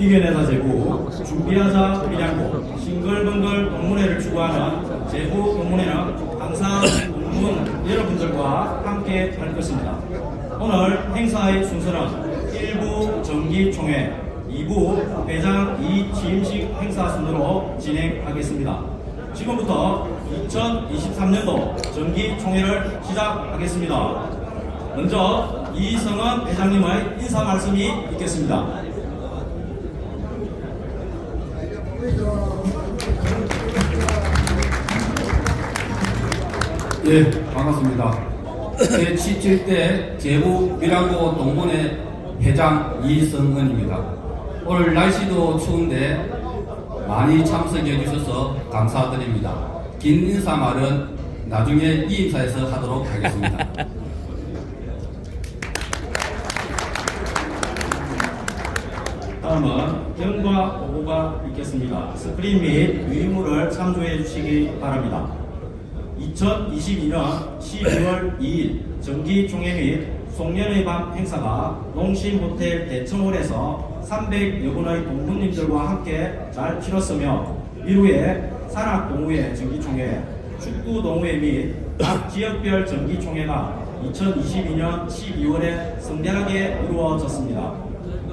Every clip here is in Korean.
이겨내자 제부, 준비하자 밀양고, 싱글벙글 동문회를 추구하는 제부 동문회는 항상 동문 여러분들과 함께 할 것입니다. 오늘 행사의 순서는 1부 정기총회, 2부 회장 이취임식 행사 순으로 진행하겠습니다. 지금부터 2023년도 정기총회를 시작하겠습니다. 먼저 이성은 회장님의 인사 말씀이 있겠습니다. 예, 반갑습니다. 제77대 제부 밀양고 동문회 회장 이성은입니다. 오늘 날씨도 추운데 많이 참석해 주셔서 감사드립니다. 긴 인사말은 나중에 이 인사에서 하도록 하겠습니다. 다음은 경과 보고가 있겠습니다. 스크린 및 유인물을 참조해 주시기 바랍니다. 2022년 12월 2일 정기총회 및 송년회 밤 행사가 농심호텔 대청홀에서 300여 분의 동문님들과 함께 잘 치렀으며 이후에 산악동호회 정기총회, 축구동호회 및 각 지역별 정기총회가 2022년 12월에 성대하게 이루어졌습니다.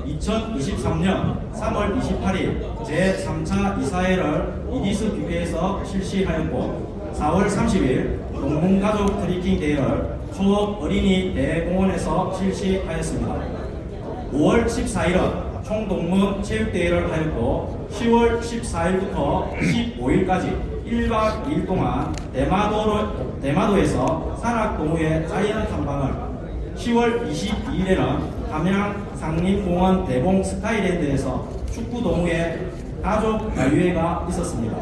2023년 3월 28일 제3차 이사회를 이디스 뷔페에서 실시하였고 4월 30일 동문가족 트리킹 대회를 초업 어린이 대공원에서 실시하였습니다. 5월 14일은 총동문 체육대회를 하였고 10월 14일부터 15일까지 1박 2일 동안 대마도로, 대마도에서 산악동호회 자이언 탐방을 10월 22일에는 함양 상림공원 대봉 스카이랜드에서 축구동호회 가족 자유회가 있었습니다.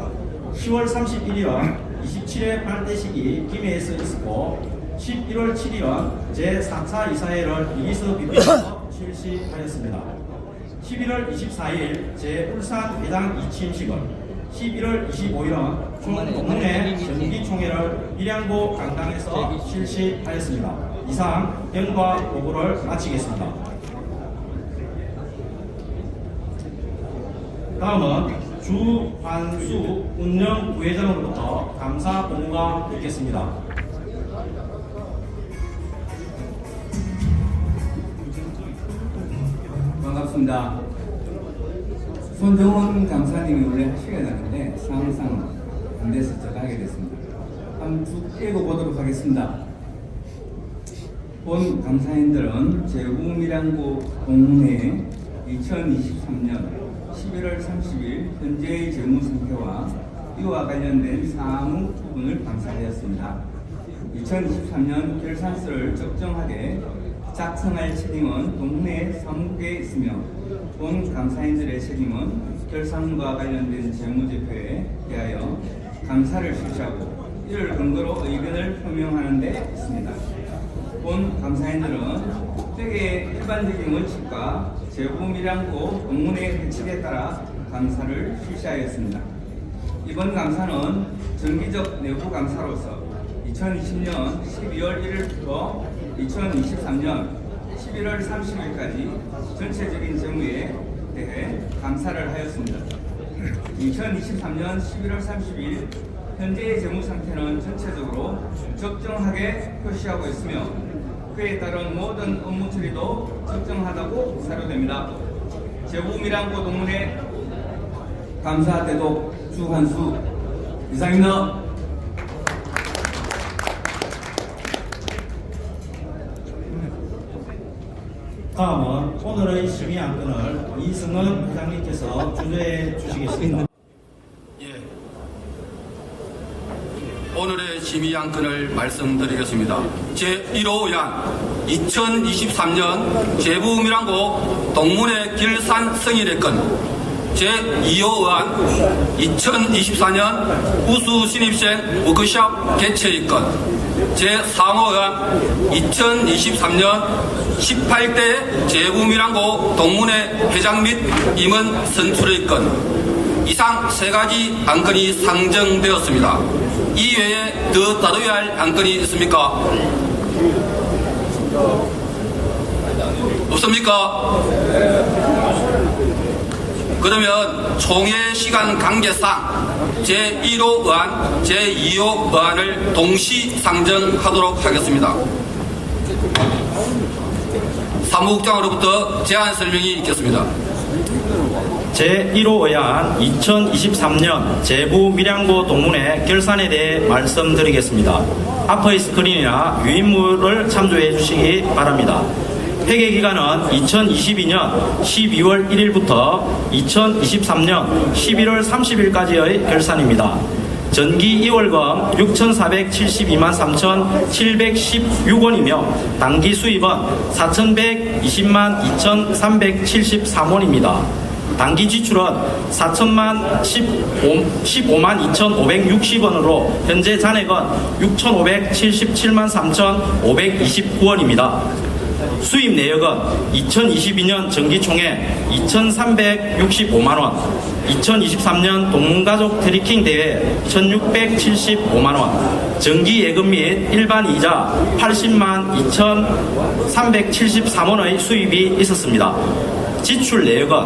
10월 31일은 27회 발대식이 김해에서 있었고 11월 7일은 제4차 이사회를 이기서 뷔페에서 실시하였습니다. 11월 24일 제 울산 회장 이취임식은 11월 25일은 총동문회 정기총회를 밀양고 강당에서 실시하였습니다. 이상 경과 보고를 마치겠습니다. 다음은 주환수 운영 부회장으로부터 감사 공고가 있겠습니다. 반갑습니다. 손정원 강사님이 원래 하시게 되는데 상황상 안 돼서 제가 하게 됐습니다. 한번 쭉 읽어보도록 하겠습니다. 본 강사님들은 제우미량고 공문회 2023년 11월 30일 현재의 재무 상태와 이와 관련된 사무 부분을 감사하였습니다. 2023년 결산서를 적정하게 작성할 책임은 동문회 사무국에 있으며 본 감사인들의 책임은 결산과 관련된 재무제표에 대하여 감사를 실시하고 이를 근거로 의견을 표명하는 데 있습니다. 본 감사인들은 특정의 일반적인 원칙과 제보밀양고 동문회 규칙에 따라 감사를 실시하였습니다. 이번 감사는 정기적 내부 감사로서 2020년 12월 1일부터 2023년 11월 30일까지 전체적인 재무에 대해 감사를 하였습니다. 2023년 11월 30일 현재의 재무 상태는 전체적으로 적정하게 표시하고 있으며 그에 따른 모든 업무 처리도 적정하다고 사료됩니다. 제보밀양고 동문회 감사 대독 주한수 이상입니다. 다음은 오늘의 심의 안건을 이승은 회장님께서 주재해 주시겠습니다. 예. 오늘의 심의 안건을 말씀드리겠습니다. 제1호의안 2023년 제부밀양고 동문회 길산 승인의 건 제2호 의안 2024년 우수 신입생 워크숍 개최의 건 제3호 의안 2023년 18대 제부밀양고 동문회 회장 및 임원 선출의 건 이상 세 가지 안건이 상정되었습니다. 이외에 더 다뤄야 할 안건이 있습니까? 없습니까? 그러면 총회 시간 관계상 제1호 의안, 제2호 의안을 동시 상정하도록 하겠습니다. 사무국장으로부터 제안 설명이 있겠습니다. 제1호 의안 2023년 제부 밀양고 동문회 결산에 대해 말씀드리겠습니다. 앞의 스크린이나 유인물을 참조해 주시기 바랍니다. 회계 기간은 2022년 12월 1일부터 2023년 11월 30일까지의 결산입니다. 전기 2월금 6,472만 3,716원이며 단기 수입은 4,120만 2,373원입니다. 단기 지출은 4천만 15, 만 2,560원으로 현재 잔액은 6,577만 3,529원입니다. 수입 내역은 2022년 정기총회 2,365만원, 2023년 동문가족 트리킹 대회 1,675만원, 정기 예금 및 일반 이자 80만 2,373원의 수입이 있었습니다. 지출 내역은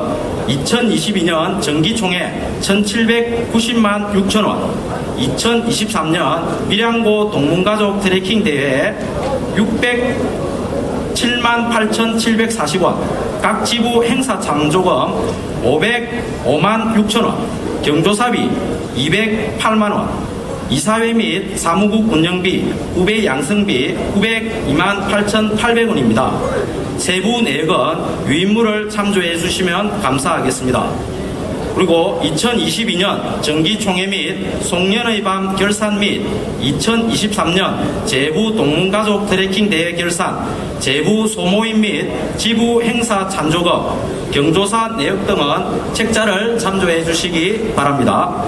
2022년 정기총회 1,790만 6천 원, 2023년 밀양고 동문가족 트레킹 대회 600 7만 8,740원, 각 지부 행사 참조금 505만 6천 원, 경조사비 208만 원, 이사회 및 사무국 운영비, 후배 양성비 902만 8,800원입니다. 세부 내역은 유인물을 참조해 주시면 감사하겠습니다. 그리고 2022년 정기총회 및 송년의 밤 결산 및 2023년 제부 동문가족 트레킹 대회 결산, 제부 소모임 및 지부 행사 찬조금, 경조사 내역 등은 책자를 참조해 주시기 바랍니다.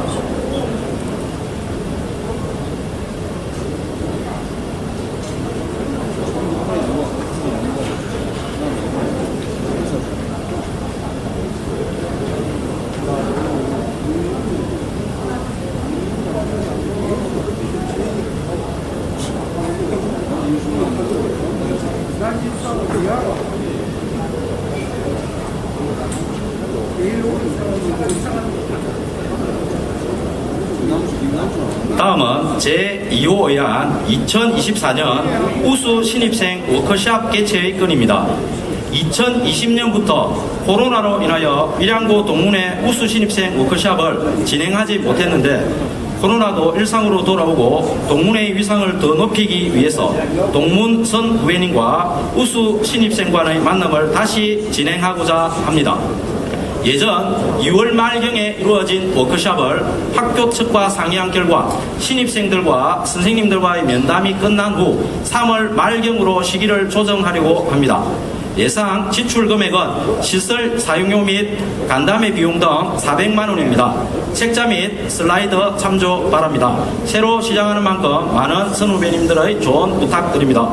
다음은 제2호 의안 2024년 우수 신입생 워크샵 개최의 건입니다. 2020년부터 코로나로 인하여 밀양고 동문회 우수 신입생 워크샵을 진행하지 못했는데 코로나도 일상으로 돌아오고 동문회의 위상을 더 높이기 위해서 동문 선 후배님과 우수 신입생과의 만남을 다시 진행하고자 합니다. 예전 6월 말경에 이루어진 워크숍을 학교 측과 상의한 결과 신입생들과 선생님들과의 면담이 끝난 후 3월 말경으로 시기를 조정하려고 합니다. 예상 지출 금액은 시설 사용료 및 간담회 비용 등 400만 원입니다. 책자 및 슬라이드 참조 바랍니다. 새로 시작하는 만큼 많은 선후배님들의 조언 부탁드립니다.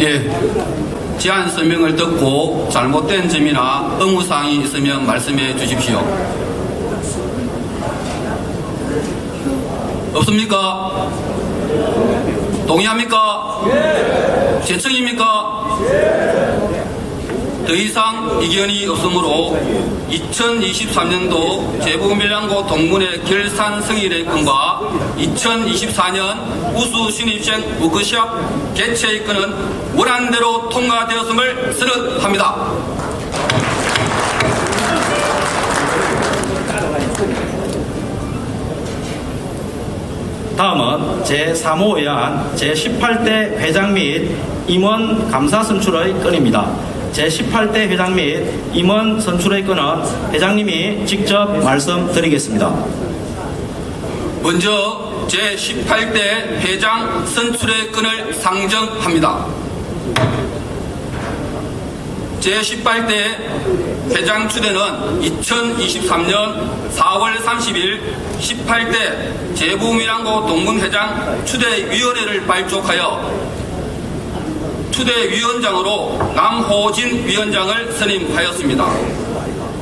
예. 제안 설명을 듣고 잘못된 점이나 의무사항이 있으면 말씀해 주십시오. 없습니까? 동의합니까? 제청입니까? 더 이상 의견이 없으므로 2023년도 제부밀량고 동문회 결산 승인의 건과 2024년 우수 신입생 워크숍 개최의 건은 원안대로 통과되었음을 선언합니다. 다음은 제3호 의안 제18대 회장 및 임원 감사 선출의 건입니다. 제18대 회장 및 임원 선출의 건은 회장님이 직접 말씀드리겠습니다. 먼저 제18대 회장 선출의 건을 상정합니다. 제18대 회장 추대는 2023년 4월 30일 18대 제부미랑고 동문회장 추대위원회를 발족하여 추대 위원장으로 남호진 위원장을 선임하였습니다.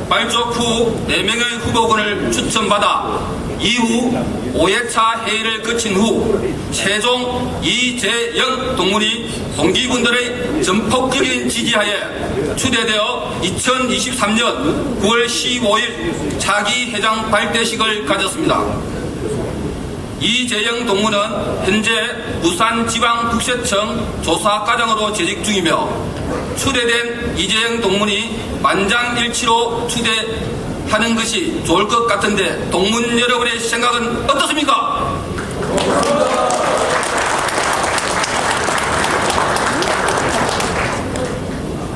발족 후 4명의 후보군을 추천받아 이후 5회차 회의를 거친 후 최종 이재영 동문이 동기분들의 전폭적인 지지하에 추대되어 2023년 9월 15일 차기 회장 발대식을 가졌습니다. 이재영 동무는 현재 부산지방국세청 조사과장으로 재직 중이며 추대된 이재영 동문이 만장일치로 추대하는 것이 좋을 것 같은데 동문 여러분의 생각은 어떻습니까?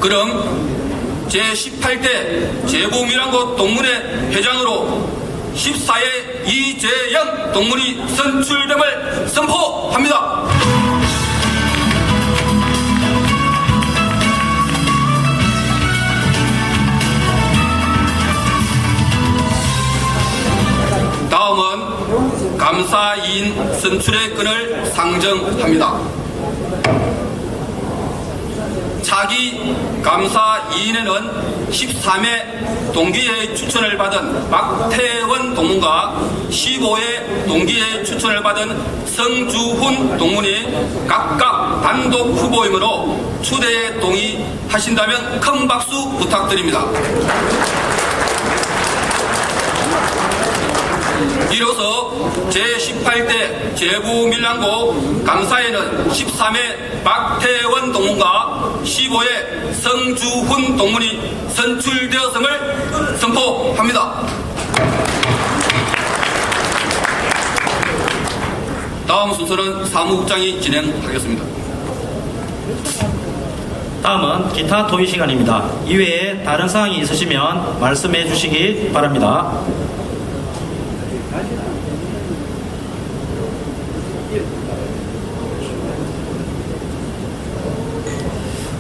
그럼 제18대 제보미랑고 동문회 회장으로 14회 이재영 동문이 선출됨을 선포합니다. 다음은 감사이인 선출의 끈을 상정합니다. 차기 감사이인에는 13회 동기회 추천을 받은 박태원 동문과 15회 동기회 추천을 받은 성주훈 동문이 각각 단독 후보이므로 추대에 동의하신다면 큰 박수 부탁드립니다. 이로써 제18대 제부밀랑고 감사에는 13회 박태원 동문과 15회 성주훈 동문이 선출되었음을 선포합니다. 다음 순서는 사무국장이 진행하겠습니다. 다음은 기타 토의 시간입니다. 이외에 다른 사항이 있으시면 말씀해 주시기 바랍니다.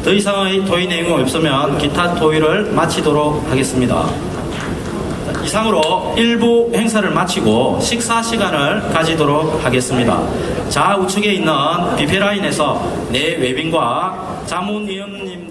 더 이상의 토의 내용이 없으면 기타 토의를 마치도록 하겠습니다. 이상으로 일부 행사를 마치고 식사 시간을 가지도록 하겠습니다. 좌우측에 있는 비페라인에서 내 외빈과 자문위원님들